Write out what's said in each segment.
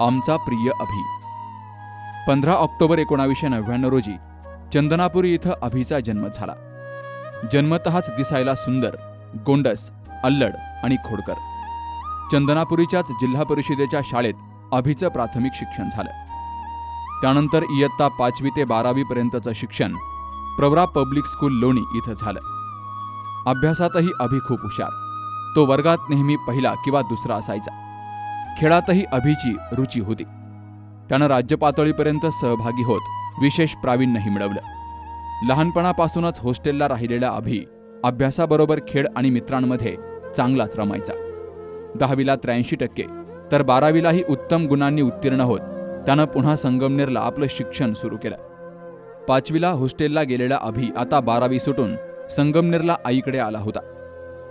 आमचा प्रिय अभि. पंधरा ऑक्टोबर एकोणावीसशे नव्याण्णव रोजी चंदनापुरी इथं अभिचा जन्म झाला. जन्मतःच दिसायला सुंदर गोंडस अल्लड आणि खोडकर. चंदनापुरीच्याच जिल्हा परिषदेच्या शाळेत अभिचं प्राथमिक शिक्षण झालं. त्यानंतर इयत्ता पाचवी ते बारावीपर्यंतचं शिक्षण प्रवरा पब्लिक स्कूल लोणी इथं झालं. अभ्यासातही अभि खूप हुशार. तो वर्गात नेहमी पहिला किंवा दुसरा असायचा. खेळातही अभिची रुची होती. त्यानं राज्यपातळीपर्यंत सहभागी होत विशेष प्रावीण्यही मिळवलं. लहानपणापासूनच हॉस्टेलला राहिलेला अभि अभ्यासाबरोबर खेळ आणि मित्रांमध्ये चांगलाच रमायचा. दहावीला त्र्याऐंशी टक्के तर बारावीलाही उत्तम गुणांनी उत्तीर्ण होत त्यानं पुन्हा संगमनेरला आपलं शिक्षण सुरू केलं. पाचवीला हॉस्टेलला गेलेला अभि आता बारावी सुटून संगमनेरला आईकडे आला होता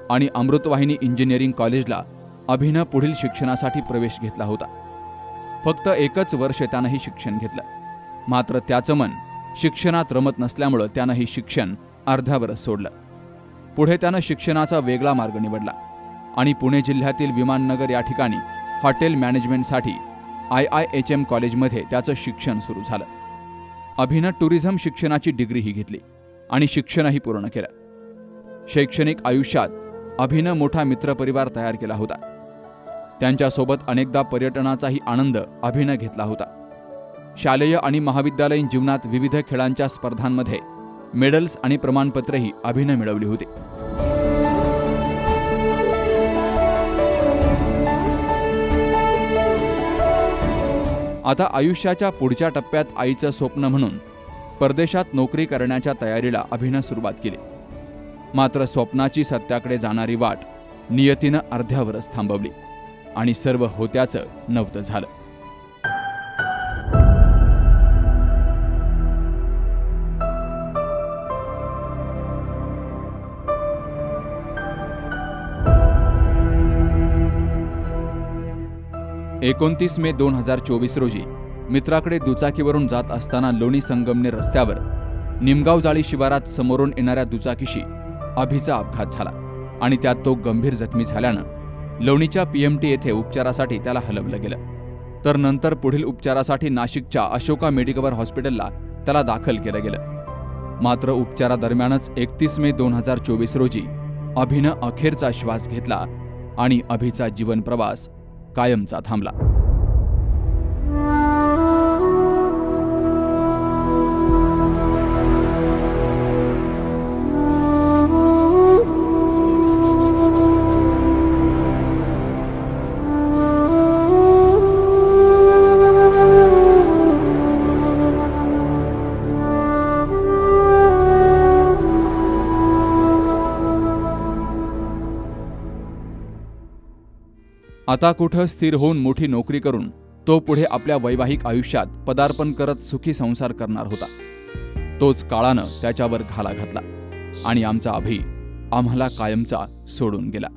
आणि अमृतवाहिनी इंजिनिअरिंग कॉलेजला अभिनं पुढील शिक्षणासाठी प्रवेश घेतला होता. फक्त एकच वर्ष त्यानंही शिक्षण घेतलं. मात्र त्याचं मन शिक्षणात रमत नसल्यामुळं त्यानंही शिक्षण अर्ध्यावरच सोडलं. पुढे त्यानं शिक्षणाचा वेगळा मार्ग निवडला. आणि पुणे जिल्ह्यातील विमाननगर या ठिकाणी हॉटेल मॅनेजमेंटसाठी आय आय एच एम कॉलेजमध्ये त्याचं शिक्षण सुरू झालं. अभिनं टुरिझम शिक्षणाची डिग्रीही घेतली आणि शिक्षणही पूर्ण केलं. शैक्षणिक आयुष्यात अभिनं मोठा मित्रपरिवार तयार केला होता. त्यांच्यासोबत अनेकदा पर्यटनाचाही आनंद अभिनय घेतला होता. शालेय आणि महाविद्यालयीन जीवनात विविध खेळांच्या स्पर्धांमध्ये मेडल्स आणि प्रमाणपत्रेही अभिनय मिळवली होती. आता आयुष्याच्या पुढच्या टप्प्यात आईचं स्वप्न म्हणून परदेशात नोकरी करण्याच्या तयारीला अभिनं सुरुवात केली. मात्र स्वप्नाची सत्याकडे जाणारी वाट नियतीनं अर्ध्यावरच थांबवली. आणि सर्व होत्याचं नव्हतं झालं. एकोणतीस मे दोन हजार चोवीस रोजी मित्राकडे दुचाकीवरून जात असताना लोणी संगमनेर रस्त्यावर निमगाव जाळी शिवारात समोरून येणाऱ्या दुचाकीशी अभिचा अपघात झाला आणि त्यात तो गंभीर जखमी झाल्यानं लोणीच्या पीएमटी येथे उपचारासाठी त्याला हलवलं गेलं. तर नंतर पुढील उपचारासाठी नाशिकच्या अशोका मेडिकवर हॉस्पिटलला त्याला दाखल केलं गेलं. मात्र उपचारादरम्यानच एकतीस मे दोन हजार चोवीस रोजी अभिनं अखेरचा श्वास घेतला आणि अभिचा जीवन प्रवास कायमचा थांबला. आता कुठं स्थिर होऊन मोठी नोकरी करून तो पुढे आपल्या वैवाहिक आयुष्यात पदार्पण करत सुखी संसार करणार होता. तोच काळानं त्याच्यावर घाला घातला आणि आमचा अभि आम्हाला कायमचा सोडून गेला.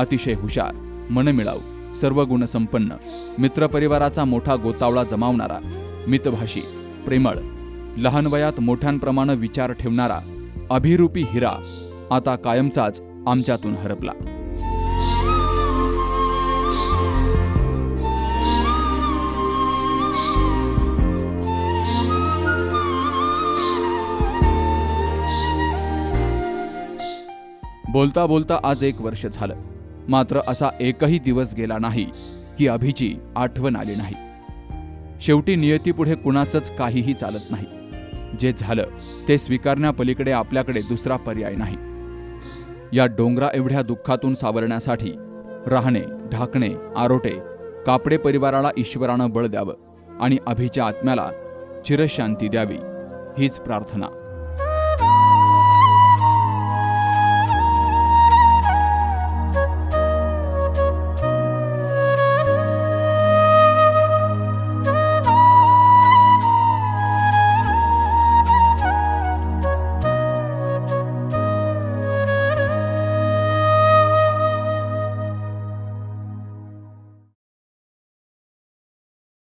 अतिशय हुशार मनमिळाऊ सर्व गुणसंपन्न मित्रपरिवाराचा मोठा गोतावळा जमावणारा मितभाषी प्रेमळ लहान वयात मोठ्यांप्रमाणे विचार ठेवणारा अभिरूपी हिरा आता कायमचाच आमच्यातून हरपला. बोलता बोलता आज एक वर्ष झालं. मात्र असा एकही दिवस गेला नाही की अभिची आठवण आली नाही. शेवटी नियतीपुढे कुणाचंच काहीही चालत नाही. जे झालं ते स्वीकारण्यापलीकडे आपल्याकडे दुसरा पर्याय नाही. या डोंगरा एवढ्या दुःखातून सावरण्यासाठी राहणे ढाकणे आरोटे कापडे परिवाराला ईश्वरानं बळ द्यावं आणि अभिच्या आत्म्याला चिरशांती द्यावी हीच प्रार्थना.